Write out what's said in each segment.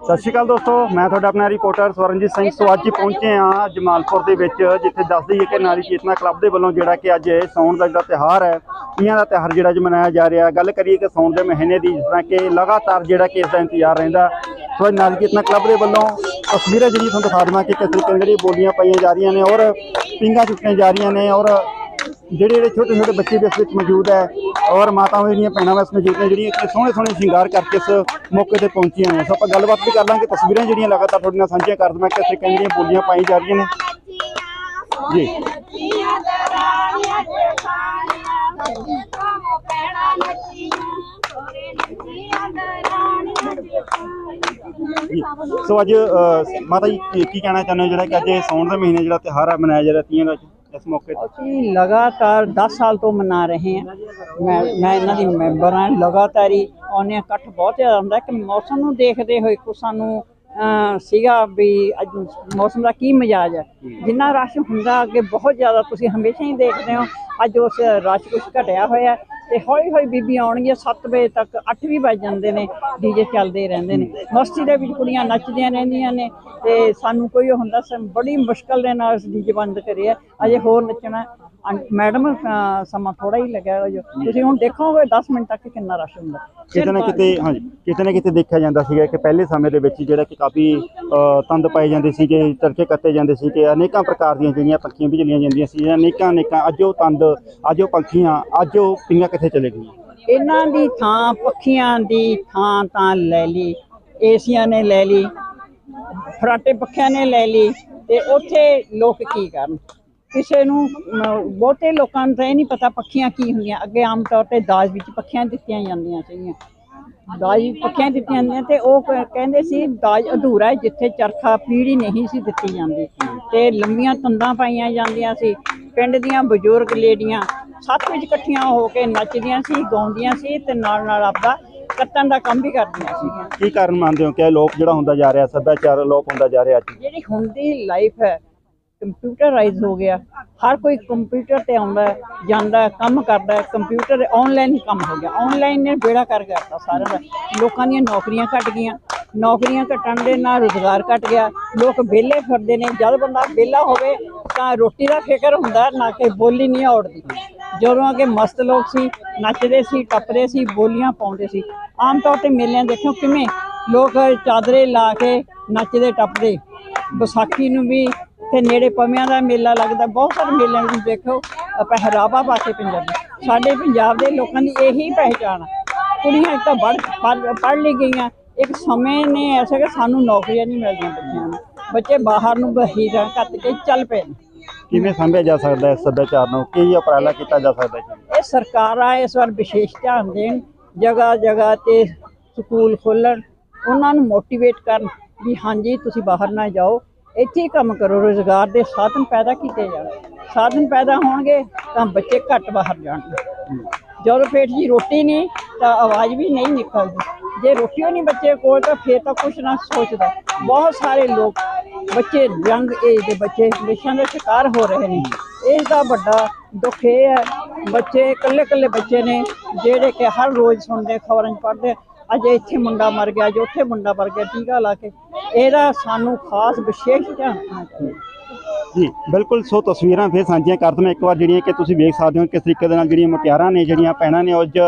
ਸਤਿ ਸ਼੍ਰੀ ਅਕਾਲ ਦੋਸਤੋ, ਮੈਂ ਤੁਹਾਡਾ ਆਪਣਾ ਰਿਪੋਰਟਰ ਸਵਰਨਜੀਤ ਸਿੰਘ ਸੋ ਅੱਜ ਹੀ ਪਹੁੰਚੇ ਹਾਂ ਜਮਾਲਪੁਰ ਦੇ ਵਿੱਚ, ਜਿੱਥੇ ਦੱਸ ਦਈਏ ਕਿ ਨਾਰੀ ਚੇਤਨਾ ਕਲੱਬ ਦੇ ਵੱਲੋਂ ਜਿਹੜਾ ਕਿ ਅੱਜ ਇਹ ਸਾਉਣ ਦਾ ਜਿਹੜਾ ਤਿਹਾਰ ਹੈ, ਤੀਆਂ ਦਾ ਤਿਹਾਰ ਜਿਹੜਾ ਅੱਜ ਮਨਾਇਆ ਜਾ ਰਿਹਾ ਗੱਲ ਕਰੀਏ ਕਿ ਸਾਉਣ ਦੇ ਮਹੀਨੇ ਦੀ, ਜਿਸ ਤਰ੍ਹਾਂ ਕਿ ਲਗਾਤਾਰ ਜਿਹੜਾ ਕਿ ਇਸ ਦਾ ਇੰਤਜ਼ਾਰ ਰਹਿੰਦਾ ਸੋ ਇਹ ਨਾਰੀ ਚੇਤਨਾ ਕਲੱਬ ਦੇ ਵੱਲੋਂ ਤਸਵੀਰਾਂ ਜਿਹੜੀ ਤੁਹਾਨੂੰ ਦਿਖਾ ਦੇਵਾਂ ਕਿ ਕਿਸ ਤਰੀਕੇ ਨਾਲ ਜਿਹੜੀਆਂ ਬੋਲੀਆਂ ਪਾਈਆਂ ਜਾ ਰਹੀਆਂ ਨੇ ਔਰ ਪਿੰਗਾਂ ਚੁੱਕੀਆਂ ਜਾ ਰਹੀਆਂ ਨੇ ਔਰ ਜਿਹੜੇ ਜਿਹੜੇ ਛੋਟੇ ਛੋਟੇ ਬੱਚੇ ਵੀ ਇਸ ਵਿੱਚ ਮੌਜੂਦ ਹੈ ਔਰ ਮਾਤਾਵਾਂ ਜਿਹੜੀਆਂ ਭੈਣਾਂ ਵੀ ਮੌਜੂਦ ਨੇ, ਜਿਹੜੀਆਂ ਕਿ ਸੋਹਣੇ ਸੋਹਣੇ ਸ਼ਿੰਗਾਰ ਕਰਕੇ ਇਸ ਮੌਕੇ ਤੇ ਪਹੁੰਚੀਆਂ ਨੇ। ਸੋ ਆਪਾਂ ਗੱਲਬਾਤ ਵੀ ਕਰ ਲਾਂਗੇ, ਤਸਵੀਰਾਂ ਜਿਹੜੀਆਂ ਲਗਾਤਾਰ ਤੁਹਾਡੇ ਨਾਲ ਸਾਂਝੀਆਂ ਕਰ ਦਵਾਂ ਕਿਸ ਤਰੀਕੇ ਜਿਹੜੀਆਂ ਬੋਲੀਆਂ ਪਾਈ ਜਾ ਰਹੀਆਂ ਨੇ। ਜੀ। ਸੋ ਅੱਜ ਮਾਤਾ ਜੀ, ਕੀ ਕਹਿਣਾ ਚਾਹੁੰਦੇ ਹੋ? ਜਿਹੜਾ ਕਿ ਅੱਜ ਇਹ ਸਾਉਣ ਦੇ ਮਹੀਨੇ, ਜਿਹੜਾ ਤਿਉਹਾਰ ਆ, ਮਨਾਇਆ ਜਾ ਰਿਹਾ ਤੀਆਂ ਦਾ ਇਸ ਮੌਕੇ ਤੇ? ਅਸੀਂ ਲਗਾਤਾਰ 10 ਸਾਲ ਤੋਂ ਮਨਾ ਰਹੇ ਹਾਂ। ਮੈਂ ਮੈਂ ਇਹਨਾਂ ਦੀ ਮੈਂਬਰ ਹਾਂ ਲਗਾਤਾਰ ਹੀ ਆਉਂਦੇ ਹਾਂ। ਇਕੱਠ ਬਹੁਤ ਜ਼ਿਆਦਾ ਹੁੰਦਾ ਕਿ ਮੌਸਮ ਨੂੰ ਦੇਖਦੇ ਹੋਏ ਕੋ ਸਾਨੂੰ ਸੀਗਾ ਵੀ ਅੱਜ ਮੌਸਮ ਦਾ ਕੀ ਮਿਜਾਜ ਹੈ। ਜਿੰਨਾ ਰਸ਼ ਹੁੰਦਾ ਅੱਗੇ ਬਹੁਤ ਜ਼ਿਆਦਾ ਤੁਸੀਂ ਹਮੇਸ਼ਾ ਹੀ ਦੇਖਦੇ ਹੋ। ਅੱਜ ਉਸ ਰਸ਼ ਕੁਝ ਘਟਿਆ ਹੋਇਆ ਤੇ ਹੌਲੀ ਹੌਲੀ ਬੀਬੀ ਆਉਣਗੀਆਂ 7 ਵਜੇ ਤੱਕ 8 ਵੀ ਵੱਜ ਜਾਂਦੇ ਨੇ ਡੀਜੇ ਚੱਲਦੇ ਰਹਿੰਦੇ ਨੇ। ਮਸਤੀ ਦੇ ਵਿੱਚ ਕੁੜੀਆਂ ਨੱਚਦੀਆਂ ਰਹਿੰਦੀਆਂ ਨੇ ਤੇ ਸਾਨੂੰ ਕੋਈ ਉਹ ਹੁੰਦਾ ਸੀ, ਬੜੀ ਮੁਸ਼ਕਲ ਦੇ ਨਾਲ ਡੀਜੇ ਬੰਦ ਕਰਿਆ, ਅਜੇ ਹੋਰ ਨੱਚਣਾ ਮੈਡਮ ਸਮਾਂ ਥੋੜਾ ਹੀ ਲੱਗਿਆ ਜੋ। ਤੁਸੀਂ ਹੁਣ ਦੇਖੋਗੇ 10 ਮਿੰਟ ਤੱਕ ਕਿੰਨਾ ਰਸ਼ ਹੁੰਦਾ। ਕਿਤੇ ਨਾ ਕਿਤੇ ਹਾਂਜੀ ਕਿਤੇ ਨਾ ਕਿਤੇ ਦੇਖਿਆ ਜਾਂਦਾ ਸੀਗਾ ਕਿ ਪਹਿਲੇ ਸਮੇਂ ਦੇ ਵਿੱਚ ਜਿਹੜਾ ਕਿ ਕਾਫੀ ਤੰਦ ਪਾਏ ਜਾਂਦੇ ਸੀਗੇ ਚਰਖੇ ਕੱਤੇ ਜਾਂਦੇ ਸੀ ਕਿ ਅਨੇਕਾਂ ਪ੍ਰਕਾਰ ਦੀਆਂ ਜਿਹੜੀਆਂ ਪੱਖੀਆਂ ਬਿਜਲੀਆਂ ਜਾਂਦੀਆਂ ਸੀ ਅਨੇਕਾਂ ਅਨੇਕਾਂ ਅੱਜ ਉਹ ਤੰਦ ਅੱਜ ਉਹ ਪੰਖੀਆਂ ਅੱਜ ਉਹ ਪਿੰਗਾਂ ਕਿੱਥੇ ਚਲੇ ਗਈਆਂ? ਇਹਨਾਂ ਦੀ ਥਾਂ ਪੱਖੀਆਂ ਦੀ ਥਾਂ ਤਾਂ ਲੈ ਲਈ ਏਸੀਆਂ ਨੇ ਲੈ ਲਈ ਫਰਾਟੇ ਪੱਖਿਆਂ ਨੇ ਲੈ ਲਈ ਤੇ ਉੱਥੇ ਲੋਕ ਕੀ ਕਰਨ? ਕਿਸੇ ਨੂੰ ਬਹੁਤੇ ਲੋਕਾਂ ਨੂੰ ਤਾਂ ਇਹ ਨਹੀਂ ਪਤਾ ਪੱਖੀਆਂ ਕੀ ਹੁੰਦੀਆਂ। ਅੱਗੇ ਆਮ ਤੌਰ ਤੇ ਦਾਜ ਵਿੱਚ ਪੱਖੀਆਂ ਦਿੱਤੀਆਂ ਜਾਂਦੀਆਂ ਸੀਗੀਆਂ। ਦਾਜ ਵਿੱਚ ਪੱਖੀਆਂ ਦਿੱਤੀਆਂ ਜਾਂਦੀਆਂ ਤੇ ਉਹ ਕਹਿੰਦੇ ਸੀ ਦਾਜ ਅਧੂਰਾ ਹੈ ਜਿੱਥੇ ਚਰਖਾ ਪੀੜੀ ਨਹੀਂ ਸੀ ਦਿੱਤੀ ਜਾਂਦੀ। ਤੇ ਲੰਮੀਆਂ ਤੰਦਾਂ ਪਾਈਆਂ ਜਾਂਦੀਆਂ ਸੀ। ਪਿੰਡ ਦੀਆਂ ਬਜ਼ੁਰਗ ਲੇਡੀਆਂ ਸੱਤ ਵਿੱਚ ਇਕੱਠੀਆਂ ਹੋ ਕੇ ਨੱਚਦੀਆਂ ਸੀ ਗਾਉਂਦੀਆਂ ਸੀ ਤੇ ਨਾਲ ਨਾਲ ਆਪਦਾ ਕੱਤਣ ਦਾ ਕੰਮ ਵੀ ਕਰਦੀਆਂ ਸੀਗੀਆਂ। ਕੀ ਕਾਰਨ ਮੰਨਦੇ ਹੋ ਕਿ ਲੋਪ ਜਿਹੜਾ ਹੁੰਦਾ ਜਾ ਰਿਹਾ ਸੱਭਿਆਚਾਰ ਲੋਪ ਹੁੰਦਾ ਜਾ ਰਿਹਾ ਅੱਜ? ਜਿਹੜੀ ਹੁਣ ਦੀ ਲਾਈਫ ਹੈ ਕੰਪਿਊਟਰਾਈਜ਼ ਹੋ ਗਿਆ। ਹਰ ਕੋਈ ਕੰਪਿਊਟਰ ਤੇ ਆਉਂਦਾ ਜਾਂਦਾ ਕੰਮ ਕਰਦਾ ਕੰਪਿਊਟਰ ਆਨਲਾਈਨ ਹੀ ਕੰਮ ਹੋ ਗਿਆ। ਆਨਲਾਈਨ ਨੇ ਬੇੜਾ ਕਰ ਕਰਤਾ ਸਾਰਿਆਂ ਦਾ। ਲੋਕਾਂ ਦੀਆਂ ਨੌਕਰੀਆਂ ਘਟ ਗਈਆਂ। ਨੌਕਰੀਆਂ ਘਟਣ ਦੇ ਨਾਲ ਰੁਜ਼ਗਾਰ ਘਟ ਗਿਆ। ਲੋਕ ਵਿਹਲੇ ਫਿਰਦੇ ਨੇ। ਜਦ ਬੰਦਾ ਵਿਹਲਾ ਹੋਵੇ, ਤਾਂ ਰੋਟੀ ਦਾ ਫਿਕਰ ਹੁੰਦਾ, ਨਾ ਕਿ ਬੋਲੀ ਨਹੀਂ ਔੜਦੀ। ਜਦੋਂ ਕਿ ਮਸਤ ਲੋਕ ਸੀ, ਨੱਚਦੇ ਸੀ, ਟੱਪਦੇ ਸੀ, ਬੋਲੀਆਂ ਪਾਉਂਦੇ ਸੀ। ਆਮ ਤੌਰ ਤੇ ਮੇਲਿਆਂ ਦੇਖੋ ਕਿਵੇਂ ਲੋਕ ਚਾਦਰੇ ਲਾ ਕੇ ਨੱਚਦੇ, ਟੱਪਦੇ। ਵਿਸਾਖੀ ਨੂੰ ਵੀ ਤੇ ਨੇੜੇ ਪਵਿਆਂ ਦਾ ਮੇਲਾ ਲੱਗਦਾ ਬਹੁਤ ਸਾਰੇ ਮੇਲਿਆਂ ਵਿੱਚ ਦੇਖੋ ਪਹਿਰਾਵਾ ਪਾ ਕੇ ਪੰਜਾਬੀ ਸਾਡੇ ਪੰਜਾਬ ਦੇ ਲੋਕਾਂ ਦੀ ਇਹੀ ਪਹਿਚਾਣ ਹੈ ਕੁੜੀਆਂ ਇੱਕ ਤਾਂ ਪੜ੍ਹ ਲਈ ਗਈਆਂ। ਇੱਕ ਸਮੇਂ ਨੇ ਐਸਾ ਕਿ ਸਾਨੂੰ ਨੌਕਰੀਆਂ ਨਹੀਂ ਮਿਲਦੀਆਂ ਬੱਚਿਆਂ ਨੂੰ। ਬੱਚੇ ਬਾਹਰ ਨੂੰ ਬਹੀਰਾਂ ਕੱਤ ਕੇ ਚੱਲ ਪਏ ਨੇ। ਕਿਵੇਂ ਸੰਭਿਆ ਜਾ ਸਕਦਾ ਹੈ ਸੱਭਿਆਚਾਰ ਨੂੰ? ਕੀ ਉਪਰਾਲਾ ਕੀਤਾ ਜਾ ਸਕਦਾ ਹੈ? ਇਹ ਸਰਕਾਰਾਂ ਇਸ ਵਾਰ ਵਿਸ਼ੇਸ਼ ਧਿਆਨ ਦੇਣ। ਜਗ੍ਹਾ ਜਗ੍ਹਾ ਤੇ ਸਕੂਲ ਖੋਲਣ ਉਹਨਾਂ ਨੂੰ ਮੋਟੀਵੇਟ ਕਰਨ ਵੀ ਹਾਂਜੀ ਤੁਸੀਂ ਬਾਹਰ ਨਾ ਜਾਓ। ਇੱਥੇ ਹੀ ਕੰਮ ਕਰੋ, ਰੋਜ਼ਗਾਰ ਦੇ ਸਾਧਨ ਪੈਦਾ ਕੀਤੇ ਜਾਣ। ਸਾਧਨ ਪੈਦਾ ਹੋਣਗੇ ਤਾਂ ਬੱਚੇ ਘੱਟ ਬਾਹਰ ਜਾਣਗੇ ਜਦੋਂ ਪੇਟ 'ਚ ਰੋਟੀ ਨਹੀਂ, ਤਾਂ ਆਵਾਜ਼ ਵੀ ਨਹੀਂ ਨਿਕਲਦੀ। ਜੇ ਰੋਟੀ ਓ ਨਹੀਂ ਬੱਚੇ ਕੋਲ, ਤਾਂ ਫੇਰ ਤਾਂ ਕੁਛ ਨਾ ਸੋਚਦਾ। ਬਹੁਤ ਸਾਰੇ ਲੋਕ ਬੱਚੇ ਯੰਗ ਏਜ ਦੇ ਬੱਚੇ ਨਸ਼ਿਆਂ ਦੇ ਸ਼ਿਕਾਰ ਹੋ ਰਹੇ ਨੇ। ਇਸ ਦਾ ਵੱਡਾ ਦੁੱਖ ਇਹ ਹੈ, ਬੱਚੇ ਇਕੱਲੇ ਇਕੱਲੇ ਬੱਚੇ ਨੇ, ਜਿਹੜੇ ਕਿ ਹਰ ਰੋਜ਼ ਸੁਣਦੇ, ਖਬਰਾਂ 'ਚ ਪੜ੍ਹਦੇ ਅੱਜ ਇੱਥੇ ਮੁੰਡਾ ਮਰ ਗਿਆ ਅੱਜ ਉੱਥੇ ਮੁੰਡਾ ਮਰ ਗਿਆ ਟੀਕਾ ਲਾ ਕੇ। ਇਹਦਾ ਸਾਨੂੰ ਖਾਸ ਵਿਸ਼ੇਸ਼ ਧਿਆਨ ਰੱਖਣਾ ਚਾਹੀਦਾ। ਜੀ ਬਿਲਕੁਲ ਸੋ ਤਸਵੀਰਾਂ ਫਿਰ ਸਾਂਝੀਆਂ ਕਰ ਦਵਾਂ ਇੱਕ ਵਾਰ ਜਿਹੜੀਆਂ ਕਿ ਤੁਸੀਂ ਵੇਖ ਸਕਦੇ ਹੋ ਕਿਸ ਤਰੀਕੇ ਦੇ ਨਾਲ ਜਿਹੜੀਆਂ ਮੁਟਿਆਰਾਂ ਨੇ ਜਿਹੜੀਆਂ ਭੈਣਾਂ ਨੇ ਅੱਜ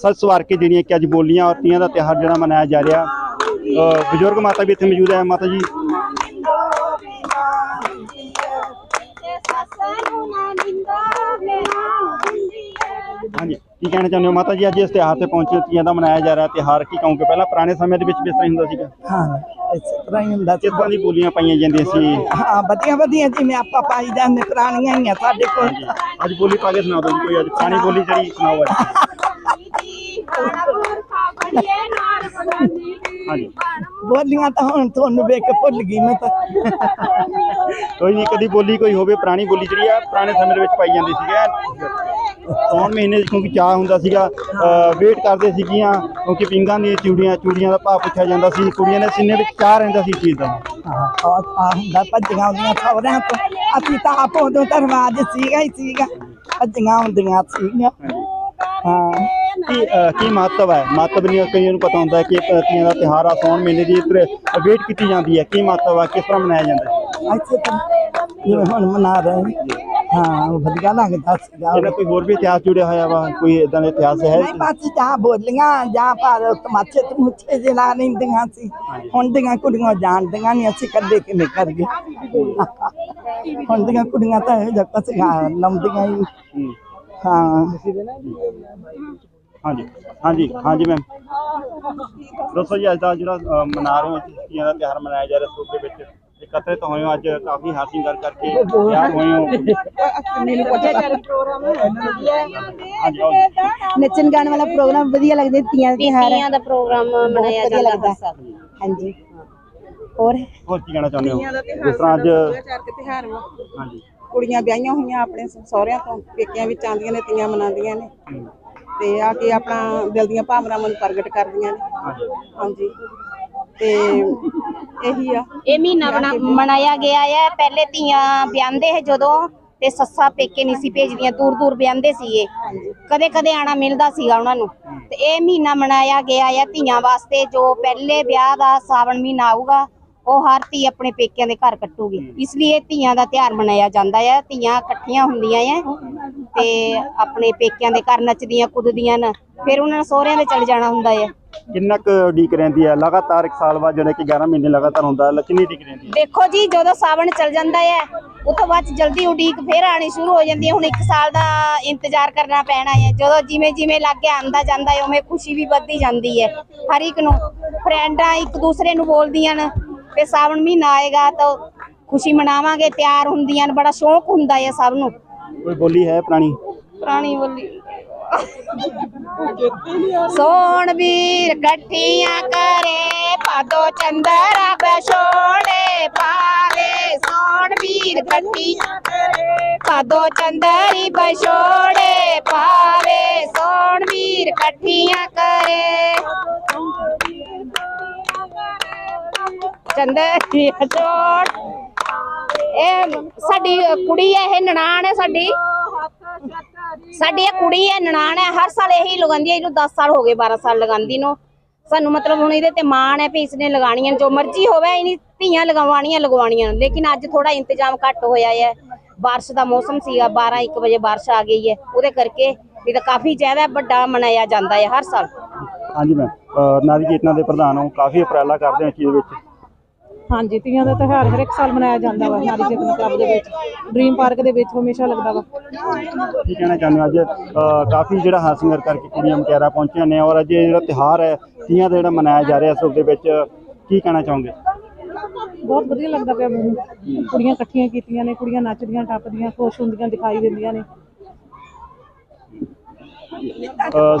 ਸੱਜ ਸਵਾਰ ਕੇ ਜਿਹੜੀਆਂ ਕਿ ਅੱਜ ਬੋਲੀਆਂ ਔਰ ਤੀਆਂ ਦਾ ਤਿਉਹਾਰ ਜਿਹੜਾ ਮਨਾਇਆ ਜਾ ਰਿਹਾ। ਬਜ਼ੁਰਗ ਮਾਤਾ ਵੀ ਇੱਥੇ ਮੌਜੂਦ ਹੈ। ਮਾਤਾ ਜੀ। ਕੀ ਕਹਿਣਾ ਚਾਹੁੰਦੇ ਹੋ? ਮਾਤਾ ਜੀ ਅੱਜ ਇਸ ਤਿਉਹਾਰ ਤੇ ਪਹੁੰਚੇ ਤੀਆਂ ਦਾ ਮਨਾਇਆ ਜਾ ਰਿਹਾ ਤਿਉਹਾਰ ਕੀ ਕਹੋਗੇ? ਪਹਿਲਾਂ ਪੁਰਾਣੇ ਸਮੇਂ ਦੇ ਵਿੱਚ ਇਸ ਤਰ੍ਹਾਂ ਹੁੰਦਾ ਸੀਗਾ। ਹਾਂ ਇਸ ਤਰ੍ਹਾਂ ਹੀ ਹੁੰਦਾ ਸੀ। ਕਿਸ ਤਰ੍ਹਾਂ ਦੀ ਬੋਲੀਆਂ ਪਾਈਆਂ ਜਾਂਦੀਆਂ ਸੀ? ਹਾਂ ਵਧੀਆ ਵਧੀਆ ਜਿਵੇਂ ਆਪਾਂ ਪਾਈ ਜਾਂਦੇ ਪੁਰਾਣੀਆਂ ਹੀ ਆ ਸਾਡੇ ਕੋਲ। ਅੱਜ ਬੋਲੀ ਪਾ ਕੇ ਸੁਣਾ ਦਿਓ ਜੀ ਕੋਈ ਅੱਜ ਪੁਰਾਣੀ ਬੋਲੀ ਜਿਹੜੀ ਸੁਣਾਓ ਅੱਜ। ਹਾਂਜੀ। ਬੋਲੀਆਂ ਤਾਂ ਹੁਣ ਤੁਹਾਨੂੰ ਵੇਖ ਕੇ ਭੁੱਲ ਗਈ ਮੈਂ ਤਾਂ। ਕੋਈ ਨਹੀਂ ਕਦੀ ਬੋਲੀ ਕੋਈ ਹੋਵੇ ਪੁਰਾਣੀ ਬੋਲੀ ਜਿਹੜੀ ਆ ਪੁਰਾਣੇ ਸਮੇਂ ਦੇ ਵਿੱਚ ਪਾਈ ਜਾਂਦੀ ਸੀਗਾ। ਸੌਣ ਮਹੀਨੇ 'ਚ ਕਿਉਂਕਿ ਚਾਹ ਹੁੰਦਾ ਸੀਗਾ ਵੇਟ ਕਰਦੇ ਸੀਗੀਆਂ ਕਿਉਂਕਿ ਪਿੰਗਾਂ ਦੀਆਂ ਚੂੜੀਆਂ ਚੂੜੀਆਂ ਦਾ ਭਾਅ ਪੁੱਛਿਆ ਜਾਂਦਾ ਸੀ ਕੁੜੀਆਂ ਦੇ ਸੀਨੇ ਵਿੱਚ ਚਾਹ ਰਹਿੰਦਾ ਸੀ ਚੀਜ਼ ਦਾ। ਆ ਆ ਹੁੰਦਾ ਭੱਜੀਆਂ ਹੁੰਦੀਆਂ ਖਬਰਾਂ ਤੋਂ। ਅਸੀਂ ਤਾਂ ਆਪ ਉਦੋਂ ਤਾਂ ਰਿਵਾਜ ਸੀਗਾ ਹੀ ਸੀਗਾ। ਭੱਜੀਆਂ ਹੁੰਦੀਆਂ ਸੀਗੀਆਂ। ਹਾਂ। ਕੀ ਮਹੱਤਵ ਹੈ? ਮਹੱਤਵ ਨਹੀਂ ਕਈਆਂ ਨੂੰ ਪਤਾ ਹੁੰਦਾ ਕਿ ਤੀਆਂ ਦਾ ਤਿਉਹਾਰ ਆ ਸੌਣ ਮਹੀਨੇ ਦੀ ਵੇਟ ਕੀਤੀ ਜਾਂਦੀ ਹੈ। ਕੀ ਮਹੱਤਵ ਹੈ ਕਿਸ ਤਰ੍ਹਾਂ ਮਨਾਇਆ ਜਾਂਦਾ ਹੈ? ਅੱਛੇ ਤਾਂ ਜਿਵੇਂ ਹੁਣ ਮਨਾ ਰਹੇ ਹਾਂ ਵਧੀਆ ਲੱਗਦਾ ਸੀਗਾ ਇਹਦਾ ਕੋਈ ਹੋਰ ਵੀ ਇਤਿਹਾਸ ਜੁੜਿਆ ਹੋਇਆ ਵਾ ਕੋਈ ਇਦਾਂ ਦਾ ਇਤਿਹਾਸ ਹੈ ਨਹੀਂ ਬਸ ਜਾਂ ਬੋਲੀਆਂ ਜਾਂ ਪਰ ਤਮਾਚੇ ਤਮੂਚੇ ਜਲਾ ਲੈਂਦੀਆਂ ਸੀ। ਹੁਣ ਦੀਆਂ ਕੁੜੀਆਂ ਜਾਣਦੀਆਂ ਨਹੀਂ ਅਸੀਂ ਕੱਢੇ ਕਿਵੇਂ ਕਰੀਏ ਹੁਣ ਦੀਆਂ ਕੁੜੀਆਂ ਤਾਂ ਇਹ ਜਿਹਾ ਕੁਛ ਗਾ- ਲਾਉਂਦੀਆਂ ਹੀ ਹੂੰ। ਹਾਂਜੀ ਹਾਂਜੀ ਹਾਂਜੀ ਮੈਮ ਦੱਸੋ ਜੀ ਅੱਜ ਦਾ ਜਿਹੜਾ ਮਨਾ ਰਹੇ ਹੋ ਤੀਆਂ ਦਾ ਤਿਉਹਾਰ ਮਨਾਇਆ ਜਾ ਰਿਹਾ ਦੇ ਵਿੱਚ। ਇਕੱਤਰਿਤ ਹੋਏ ਹੋ ਅੱਜ ਕਾਫੀ ਹਾਸਿਲ ਕਰ ਕਰਕੇ ਤਿਆਰ ਹੋਏ ਹੋ। ਨੱਚਣ ਗਾਣ ਵਾਲਾ ਪ੍ਰੋਗਰਾਮ ਵਧੀਆ ਲੱਗਦਾ ਤੀਆਂ ਦਾ ਤਿਉਹਾਰ ਹੈ। ਤੀਆਂ ਦਾ ਪ੍ਰੋਗਰਾਮ ਮਨਾਇਆ ਜਾਂਦਾ ਹਾਂਜੀ। ਹੋਰ? ਹੋਰ ਕੀ ਕਹਿਣਾ ਚਾਹੁੰਦੇ ਹੋ? ਜਿਸ ਤਰ੍ਹਾਂ ਅੱਜ ਚਾਰ ਕੇ ਤਿਉਹਾਰ ਵਾ। ਹਾਂਜੀ। ਕੁੜੀਆਂ ਵਿਆਹੀਆਂ ਹੋਈਆਂ ਆਪਣੇ ਸਹੁਰਿਆਂ ਤੋਂ ਪੇਕਿਆਂ ਵਿੱਚ ਆਉਂਦੀਆਂ ਨੇ ਤੀਆਂ ਮਨਾਉਂਦੀਆਂ ਨੇ। ਤੇ ਆ ਕੇ ਆਪਣਾ ਦਿਲ ਦੀਆਂ ਭਾਵਨਾਵਾਂ ਨੂੰ ਪ੍ਰਗਟ ਕਰਦੀਆਂ ਨੇ। ਹਾਂਜੀ। ਹਾਂਜੀ। ਤੇ ਇਹੀ ਆ। ਇਹ ਮਹੀਨਾ ਬਣਾ ਮਨਾਇਆ ਗਿਆ ਹੈ ਪਹਿਲੇ ਧੀਆਂ ਵਿਆਹੁੰਦੇ ਹੈ ਜਦੋਂ ਤੇ ਸੱਸਾਂ ਪੇਕੇ ਨਹੀਂ ਸੀ ਭੇਜਦੀਆਂ ਦੂਰ ਦੂਰ ਵਿਆਹੁੰਦੇ ਸੀਗੇ। ਕਦੇ ਕਦੇ ਆਣਾ ਮਿਲਦਾ ਸੀਗਾ ਉਹਨਾਂ ਨੂੰ। ਤੇ ਇਹ ਮਹੀਨਾ ਮਨਾਇਆ ਗਿਆ ਹੈ ਧੀਆਂ ਵਾਸਤੇ ਜੋ ਪਹਿਲੇ ਵਿਆਹ ਦਾ ਸਾਵਣ ਮਹੀਨਾ ਆਊਗਾ ਉਹ ਹਰ ਧੀ ਆਪਣੇ ਪੇਕਿਆਂ ਦੇ ਘਰ ਕੱਟੂਗੀ। ਇਸ ਲਈ ਇਹ ਧੀਆਂ ਦਾ ਤਿਉਹਾਰ ਮਨਾਇਆ ਜਾਂਦਾ ਹੈ ਧੀਆਂ ਇਕੱਠੀਆਂ ਹੁੰਦੀਆਂ ਹੈ ਤੇ ਆਪਣੇ ਪੇਕਿਆਂ ਦੇ ਘਰ ਨੱਚਦੀਆਂ ਕੁੱਦਦੀਆਂ ਨੇ। ਫਿਰ ਉਹਨਾਂ ਨੇ ਸਹੁਰਿਆਂ ਦੇ ਚਲ ਜਾਣਾ ਹੁੰਦਾ ਹੈ ਕਿੰਨਾ ਕੁ ਉਡੀਕ ਰਹਿੰਦੀ ਹੈ ਲਗਾਤਾਰ ਇੱਕ ਸਾਲ ਬਾਅਦ ਜਿਹੜਾ ਕਿ 11 ਮਹੀਨੇ ਲਗਾਤਾਰ ਹੁੰਦਾ ਹੈ ਕਿੰਨੀ ਉਡੀਕ ਰਹਿੰਦੀ ਹੈ ਦੇਖੋ ਜੀ ਜਦੋਂ ਸਾਵਣ ਚਲ ਜਾਂਦਾ ਹੈ ਉਹ ਤੋਂ ਬਾਅਦ ਜਲਦੀ ਉਡੀਕ ਫੇਰ ਆਣੀ ਸ਼ੁਰੂ ਹੋ ਜਾਂਦੀ ਹੈ ਹੁਣ 1 ਸਾਲ ਦਾ ਇੰਤਜ਼ਾਰ ਕਰਨਾ ਪੈਣਾ ਹੈ ਜਦੋਂ ਜਿਵੇਂ ਜਿਵੇਂ ਲੱਗੇ ਆਂਦਾ ਜਾਂਦਾ ਹੈ ਉਵੇਂ ਖੁਸ਼ੀ ਵੀ ਵੱਧਦੀ ਜਾਂਦੀ ਹੈ ਹਰ ਇੱਕ ਨੂੰ ਫਰੈਂਡਾਂ ਇੱਕ ਦੂਸਰੇ ਨੂੰ ਬੋਲਦੀਆਂ ਨੇ। ਤੇ ਸਾਵਣ ਮਹੀਨਾ ਆਏਗਾ ਤਾਂ ਖੁਸ਼ੀ ਮਨਾਵਾਂਗੇ ਤਿਆਰ ਹੁੰਦੀਆਂ ਨੇ ਬੜਾ ਸ਼ੌਕ ਹੁੰਦਾ ਹੈ ਸਭ ਨੂੰ। ਕੋਈ ਬੋਲੀ ਹੈ ਪੁਰਾਣੀ? ਪੁਰਾਣੀ ਬੋਲੀ। ਸੋਣ ਵੀਰ ਇਕੱਠੀਆਂ ਕਰੇ ਪਾਦੋ ਚੰਦਰਾ ਬਸ਼ੋੜੇ ਪਾਵੇ। ਸੋਣ ਵੀਰ ਇਕੱਠੀਆਂ ਕਰੇ ਪਾਦੋ ਚੰਦਰੀ ਬਸ਼ੋੜੇ ਪਾਵੇ। ਸੋਣ ਵੀਰ ਇਕੱਠੀਆਂ ਕਰੇ। ਚੰਦਰੀ ਬਸ਼ੋੜ ਇਹ ਸਾਡੀ ਕੁੜੀ ਹੈ, ਇਹ ਨਨਾਣ ਹੈ ਸਾਡੀ। ਸਾਡੀ ਇਹ ਕੁੜੀ ਹੈ, ਨਨਾਣ ਹੈ, ਹਰ ਸਾਲ ਇਹੀ ਲਗਾਉਂਦੀ ਹੈ, ਇਹਨੂੰ 10 ਸਾਲ ਹੋ ਗਏ 12 ਸਾਲ ਲਗਾਉਂਦੀ ਨੂੰ। ਸਾਨੂੰ ਮਤਲਬ ਹੁਣ ਇਹਦੇ ਤੇ ਮਾਣ ਹੈ ਵੀ ਇਸਨੇ ਲਗਾਣੀਆਂ ਜੋ ਮਰਜ਼ੀ ਹੋਵੇ, ਇਹਨੀ ਧੀਆਂ ਲਗਵਾਉਣੀਆਂ ਲਗਵਾਉਣੀਆਂ ਲੇਕਿਨ ਅੱਜ ਥੋੜਾ ਇੰਤਜ਼ਾਮ ਘੱਟ ਹੋਇਆ ਹੈ। ਬਾਰਿਸ਼ ਦਾ ਮੌਸਮ ਸੀਗਾ 12 1 ਵਜੇ ਬਾਰਿਸ਼ ਆ ਗਈ ਹੈ। ਉਹਦੇ ਕਰਕੇ ਇਹ ਤਾਂ ਕਾਫੀ ਜ਼ਿਆਦਾ ਵੱਡਾ ਮਨਾਇਆ ਜਾਂਦਾ ਹੈ ਹਰ ਸਾਲ। ਹਾਂਜੀ ਮੈਮ ਨਾਰੀ ਚੇਤਨਾ ਦੇ ਪ੍ਰਧਾਨ ਹੋ, ਕਾਫੀ ਉਪਰਾਲਾ ਕਰਦੇ ਹੋ ਇਸ ਚੀਜ਼ ਵਿੱਚ। ਹਾਂਜੀ ਤੀਆਂ ਦਾ ਤਿਉਹਾਰ ਹਰ ਇੱਕ ਸਾਲ ਮਨਾਇਆ ਜਾਂਦਾ ਵਾ ਨਾਰੀ ਚੇਤਨਾ ਕਲੱਬ ਦੇ ਵਿੱਚ। ਡ੍ਰੀਮ ਪਾਰਕ ਦੇ ਵਿੱਚ ਹਮੇਸ਼ਾ ਲੱਗਦਾ ਵਾ। ਕੀ ਕਹਿਣਾ ਚਾਹੁੰਦੇ ਹੋ? ਅੱਜ ਅ, ਕਾਫੀ ਜਿਹੜਾ ਹਾਸਿਲ ਕਰਕੇ ਕੁੜੀਆਂ ਮੁਟਿਆਰਾਂ ਪਹੁੰਚੀਆਂ ਨੇ ਔਰ ਅੱਜ ਇਹ ਜਿਹੜਾ ਤਿਉਹਾਰ ਹੈ ਤੀਆਂ ਦਾ ਜਿਹੜਾ ਮਨਾਇਆ ਜਾ ਰਿਹਾ ਇਸ ਦੇ ਵਿੱਚ ਕੀ ਕਹਿਣਾ ਚਾਹੋਗੇ? ਬਹੁਤ ਵਧੀਆ ਲੱਗਦਾ ਪਿਆ ਮੈਨੂੰ। ਕੁੜੀਆਂ ਇਕੱਠੀਆਂ ਕੀਤੀਆਂ ਨੇ ਕੁੜੀਆਂ ਨੱਚਦੀਆਂ ਟੱਪਦੀਆਂ ਖੁਸ਼ ਹੁੰਦੀਆਂ ਦਿਖਾਈ ਦਿੰਦੀਆਂ ਨੇ।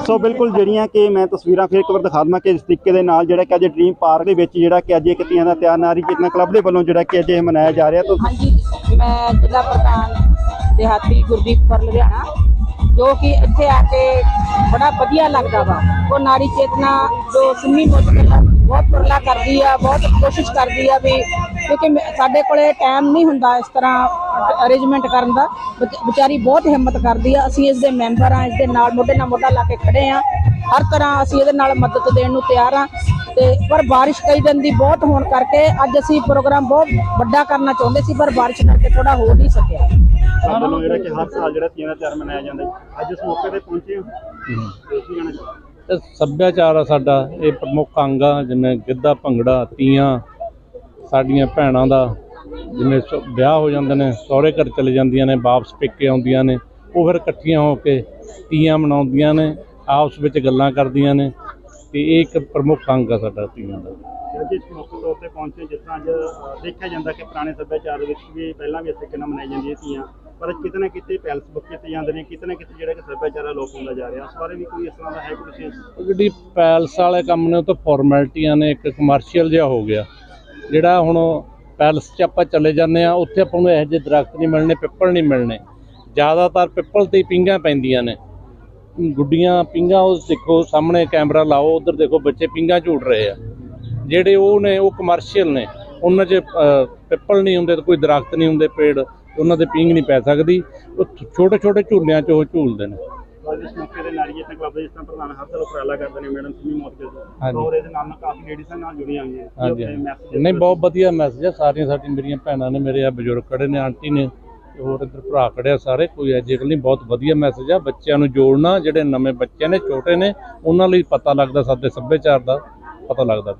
ਸੋ ਬਿਲਕੁਲ ਜਿਹੜੀਆਂ ਕਿ ਮੈਂ ਤਸਵੀਰਾਂ ਫਿਰ ਇੱਕ ਵਾਰ ਦਿਖਾ ਦਵਾਂ ਕਿ ਇਸ ਤਰੀਕੇ ਦੇ ਨਾਲ ਜਿਹੜਾ ਕਿ ਅੱਜ ਡ੍ਰੀਮ ਪਾਰਕ ਦੇ ਵਿੱਚ ਜਿਹੜਾ ਕਿ ਅੱਜ ਇਹ ਤੀਆਂ ਦਾ ਤਿਆਰ ਨਾਰੀ ਚੇਤਨਾ ਕਲੱਬ ਦੇ ਵੱਲੋਂ ਜਿਹੜਾ ਕਿ ਅੱਜ ਇਹ ਮਨਾਇਆ ਜਾ ਰਿਹਾ। ਤਾਂ ਹਾਂਜੀ, ਮੈਂ ਜ਼ਿਲ੍ਹਾ ਪ੍ਰਧਾਨ ਦਿਹਾਤੀ ਗੁਰਦੀਪ ਕੌਰ ਲੁਧਿਆਣਾ। ਜੋ ਕਿ ਇੱਥੇ ਆ ਕੇ ਬੜਾ ਵਧੀਆ ਲੱਗਦਾ ਵਾ। ਉਹ ਨਾਰੀ ਚੇਤਨਾ ਜੋ ਸਿੰਮੀ ਮੁਸਕਲ ਬਹੁਤ ਪਰਲਾ ਕਰਦੀ ਆ, ਬਹੁਤ ਕੋਸ਼ਿਸ਼ ਕਰਦੀ ਆ ਵੀ ਕਿਉਂਕਿ ਮੈਂ- ਸਾਡੇ ਕੋਲੇ ਟਾਈਮ ਨਹੀਂ ਹੁੰਦਾ ਇਸ ਤਰ੍ਹਾਂ ਅਰੇਂਜਮੈਂਟ ਕਰਨ ਦਾ। ਵਿਚ- ਵਿਚਾਰੀ ਬਹੁਤ ਹਿੰਮਤ ਕਰਦੀ ਆ। ਅਸੀਂ ਇਸ ਦੇ ਮੈਂਬਰ ਆ, ਇਸ ਦੇ ਨਾਲ ਮੋਢੇ ਨਾਲ ਮੋਢਾ ਲਾ ਕੇ ਖੜੇ ਆ। ਹਰ ਤਰ੍ਹਾਂ ਅਸੀਂ ਇਹਦੇ ਨਾਲ ਮਦਦ ਦੇਣ ਨੂੰ ਤਿਆਰ ਆ ਤੇ ਪਰ ਬਾਰਿਸ਼ ਕਈ ਦਿਨ ਦੀ ਬਹੁਤ ਹੋਣ ਕਰਕੇ ਅੱਜ ਅਸੀਂ ਪ੍ਰੋਗਰਾਮ ਬਹੁਤ ਵੱਡਾ ਕਰਨਾ ਚਾਹੁੰਦੇ ਸੀ ਪਰ ਬਾਰਿਸ਼ ਕਰਕੇ ਥੋੜਾ ਹੋ ਨਹੀਂ ਸਕਿਆ। ਸਾਡੇ ਵੱਲੋਂ ਜਿਹੜਾ ਕਿ ਹਰ ਸਾਲ ਜਿਹੜਾ ਤੀਆਂ ਦਾ ਤਿਉਹਾਰ ਮਨਾਇਆ ਜਾਂਦਾ ਹੈ ਅੱਜ ਇਸ ਮੌਕੇ ਤੇ ਪਹੁੰਚੇ ਹੋ? ਕੀ ਕਹਿਣਾ ਚਾਹੋਗੇ ਇਹ ਸੱਭਿਆਚਾਰ ਆ ਸਾਡਾ ਇਹ ਪ੍ਰਮੁੱਖ ਅੰਗ ਆ ਜਿਵੇਂ ਗਿੱਧਾ ਭੰਗੜਾ ਤੀਆਂ ਸਾਡੀਆਂ ਭੈਣਾਂ ਦਾ ਜਿਵੇਂ ਵਿਆਹ ਹੋ ਜਾਂਦੇ ਨੇ ਸਹੁਰੇ ਘਰ ਚਲੇ ਜਾਂਦੀਆਂ ਨੇ ਵਾਪਸ ਪੇਕੇ ਆਉਂਦੀਆਂ ਨੇ ਉਹ ਫਿਰ ਇਕੱਠੀਆਂ ਹੋ ਕੇ ਤੀਆਂ ਮਨਾਉਂਦੀਆਂ ਨੇ ਆਪਸ ਵਿੱਚ ਗੱਲਾਂ ਕਰਦੀਆਂ ਨੇ ਤੇ ਇਹ ਇੱਕ ਪ੍ਰਮੁੱਖ ਅੰਗ ਆ ਸਾਡਾ ਤੀਆਂ ਦਾ। ਅੱਜ ਇਸ ਮੌਕੇ ਤੌਰ ਤੇ ਪਹੁੰਚੇ ਜਿਸ ਤਰ੍ਹਾਂ ਅੱਜ ਦੇਖਿਆ ਜਾਂਦਾ ਕਿ ਪੁਰਾਣੇ ਸੱਭਿਆਚਾਰ ਵਿੱਚ ਵੀ ਪਹਿਲਾਂ ਵੀ ਇੱਥੇ ਕਿੰਨਾ ਮਨਾਈ ਜਾਂਦੀਆਂ ਤੀਆਂ ਪਰ ਕਿਤੇ ਨਾ ਕਿਤੇ ਪੈਲਸ ਬੁੱਕ ਕੀਤੇ ਜਾਂਦੇ ਨੇ ਕਿਤੇ ਨਾ ਕਿਤੇ ਜਿਹੜਾ ਕਿ ਸੱਭਿਆਚਾਰ ਲੋਪ ਹੁੰਦਾ ਜਾ ਰਿਹਾ। ਉਸ ਬਾਰੇ ਵੀ ਕੋਈ ਇਸ ਤਰ੍ਹਾਂ ਦਾ ਹੈ ਕੋਈ ਉਹ ਜਿਹੜੀ ਪੈਲਸ ਵਾਲੇ ਕੰਮ ਨੇ ਉਹ ਤਾਂ ਫਾਰਮੈਲਿਟੀਆਂ ਨੇ ਇੱਕ ਕਮਰਸ਼ੀਅਲ ਜਿਹਾ ਹੋ ਗਿਆ। ਜਿਹੜਾ ਹੁਣ ਪੈਲਸ 'ਚ ਆਪਾਂ ਚਲੇ ਜਾਂਦੇ ਆ ਉੱਥੇ ਆਪਾਂ ਨੂੰ ਇਹੋ ਜਿਹੇ ਦਰਖਤ ਨਹੀਂ ਮਿਲਣੇ ਪਿੱਪਲ ਨਹੀਂ ਮਿਲਣੇ। ਜ਼ਿਆਦਾਤਰ ਪਿੱਪਲ ਤੇ ਪਿੰਗਾਂ ਪੈਂਦੀਆਂ ਨੇ। ਗੁੱਡੀਆਂ ਪਿੰਗਾਂ ਉਹ ਦੇਖੋ ਸਾਹਮਣੇ ਕੈਮਰਾ ਲਾਓ ਉਧਰ ਦੇਖੋ ਬੱਚੇ ਪਿੰਗਾਂ ਝੂਟ ਰਹੇ ਆ। ਜਿਹੜੇ ਉਹ ਨੇ ਉਹ ਕਮਰਸ਼ੀਅਲ ਨੇ ਉਹਨਾਂ 'ਚ ਪਿੱਪਲ ਨਹੀਂ ਹੁੰਦੇ ਤੇ ਕੋਈ ਦਰਖਤ ਨਹੀਂ ਹੁੰਦੇ ਪੇੜ ਉਹਨਾਂ ਤੇ ਪਿੰਗ ਨਹੀਂ ਪੈ ਸਕਦੀ। ਉਹ ਛੋਟੇ ਛੋਟੇ ਝੂਲਿਆਂ 'ਚ ਉਹ ਝੂਲਦੇ ਨੇ। ਅੱਜ ਇਸ ਮੌਕੇ ਤੇ ਨਾਰੀ ਚੇਤਨਾ ਕਲੱਬ ਦੇ ਜਿਸ ਤਰ੍ਹਾਂ ਪ੍ਰਧਾਨ ਹਰ ਸਾਲ ਉਪਰਾਲਾ ਕਰਦੇ ਨੇ ਮੈਡਮ ਸਿਮੀ ਮੋਦਗਿਲ ਹਾਂਜੀ। ਔਰ ਇਹਦੇ ਨਾਲ ਨਾਲ ਕਾਫੀ ਲੇਡੀਜ਼ਾਂ ਨਾਲ ਜੁੜੀਆਂ ਹੋਈਆਂ ਨੇ। ਹਾਂਜੀ ਇਹ message ਨਹੀਂ ਬਹੁਤ ਵਧੀਆ ਮੈਸੇਜ ਹੈ ਸਾਰੀਆਂ ਸਾਡੀ ਮੇਰੀਆਂ ਭੈਣਾਂ ਨੇ ਮੇਰੇ ਆ ਬਜ਼ੁਰਗ ਖੜੇ ਨੇ ਆਂਟੀ ਨੇ। ਹੋਰ ਇੱਧਰ ਭਰਾ ਖੜਿਆ ਸਾਰੇ, ਕੋਈ ਐਜੇ ਗੱਲ ਨਹੀਂ, ਬਹੁਤ ਵਧੀਆ ਮੈਸੇਜ ਆ, ਬੱਚਿਆਂ ਨੂੰ ਜੋੜਨਾ, ਜਿਹੜੇ ਨਵੇਂ ਬੱਚੇ ਨੇ, ਛੋਟੇ ਨੇ, ਉਹਨਾਂ ਲਈ ਪਤਾ ਲੱਗਦਾ ਸਾਡੇ ਸੱਭਿਆਚਾਰ ਦਾ, ਪਤਾ ਲੱਗਦਾ।